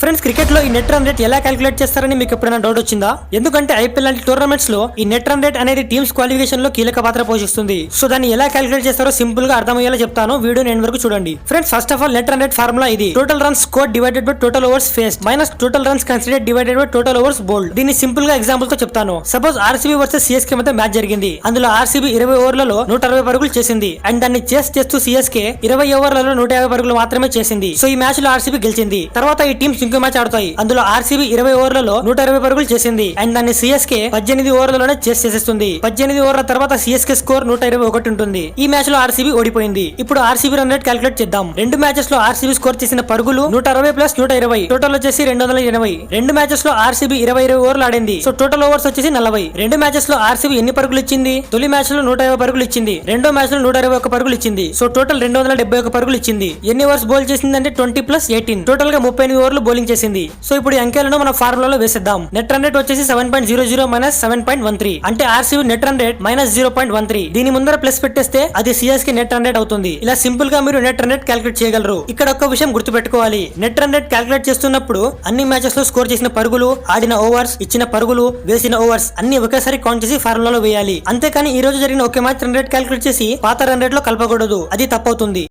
Friends క్రికెట్లో ఈ net run rate ఎలా క్యాలిక్యులేట్ చేస్తారని మీకు ఎప్పుడైనా డౌట్ వచ్చిందా? ఎందుకంటే ఐపీఎల్ లాంటి టోర్నమెంట్స్లో ఈ నెట్ రన్ రేట్ అనేది టీమ్స్ క్వాలిఫికేషన్లో కీలక పాత్ర పోషిస్తుంది. సో దాన్ని ఎలా క్యాలిక్యులేట్ చేస్తారో సింపుల్గా అర్థమయ్యేలా చెప్తాను. వీడియో నేను వరకు చూడండి. Friends first of all net run rate formula ఇది. Total runs score divided by total overs face minus total runs consider divided by total overs bowled దీన్ని సింపుల్గా ఎగ్జాంపుల్తో చెప్తాను. సపోజ్ ఆర్సీబీ వర్సెస్ సిఎస్కే మధ్య మ్యాచ్ జరిగింది. అందులో ఆర్సీబీ ఇరవై ఓవర్లలో నూట అరవై పరుగులు చేసింది. అండ్ దాన్ని చేస్ చేస్తూ సిఎస్కే ఇరవై ఓవర్లలో నూట యాభై పరుగులు మాత్రమే చేసింది. సో ఈ మ్యాచ్లో ఆర్సీబీ గెలిచింది. తర్వాత ఈ టీమ్స్ ఇంకో మ్యాచ్ ఆడతాయి. అందులో ఆర్సీబీ ఇరవై ఓవర్లలో నూట ఇరవై పరుగులు చేసింది. అండ్ దాన్ని సిఎస్కే పద్దెనిమిది ఓవర్లలోనే చేసి చేసేస్తుంది. పద్దెనిమిది ఓవర్ల తర్వాత సిఎస్కే స్కోర్ నూట ఇరవై ఒకటి ఉంటుంది. ఈ మ్యాచ్లో ఆర్సీబీ ఓడిపోయింది. ఇప్పుడు ఆర్సీబీ రన్ రేట్ క్యాలిక్యులేట్ చేద్దాం. రెండు మ్యాచెస్లో ఆర్సీబీ స్కోర్ చేసిన పరుగులు నూట అరవై ప్లస్ నూట ఇరవై. టోటల్ వచ్చేసి రెండు వందల ఎనభై. రెండు మ్యాచెస్లో ఆర్సీబీ ఇరవై ఇరవై ఓవర్లు ఆడింది. సో టోటల్ ఓవర్స్ వచ్చేసి నలభై. రెండు మ్యాచెస్లో ఆర్సీబీ ఎన్ని పరుగులు ఇచ్చింది? తొలి మ్యాచ్లో నూట ఇరవై పరుగులు ఇచ్చింది. రెండో మ్యాచ్లో నూట ఇరవై ఒక పరుగులు ఇచ్చింది. సో టోటల్ రెండు వందల డెబ్బై ఒక పరుగులు ఇచ్చింది. ఎన్ని ఓవర్స్ బౌల్ చేసింది అంటే ట్వంటీ ప్లస్ ఎయిటీన్. టోటల్గా ముప్పై ఎనిమిది ఓవర్లు ట్రోలింగ్ చేసింది. సో ఇప్పుడు ఈ అంకెలను మన ఫార్ములాలో వేసేద్దాం. నెట్ రన్ రేట్ వచ్చేసి seven point zero zero minus seven point one three అంటే RCB net run rate minus zero point one three దీని ముందర ప్లస్ పెట్టేస్తే అది సిఎస్కి నెట్ రన్ రేట్ అవుతుంది. ఇలా సింపుల్గా మీరు నెట్ రన్ రేట్ క్యాలిక్యులేట్ చేయగలరు. ఇక్కడ ఒక్క విషయం గుర్తుపెట్టుకోవాలి. నెట్ రన్ రేట్ క్యాలిక్యులేట్ చేస్తున్నప్పుడు అన్ని మ్యాచెస్లో స్కోర్ చేసిన పరుగులు ఆడిన ఓవర్స్ ఇచ్చిన పరుగులు వేసిన ఓవర్స్ అన్ని ఒకేసారి కౌంట్ చేసి ఫార్ములాలో వేయాలి. అంతేకాని ఈ రోజు జరిగిన ఒకే మ్యాచ్ రన్ రేట్ క్యాలిక్యులేట్ చేసి పాత రన్ రేట్లో కలపకూడదు. అది తప్పవుతుంది.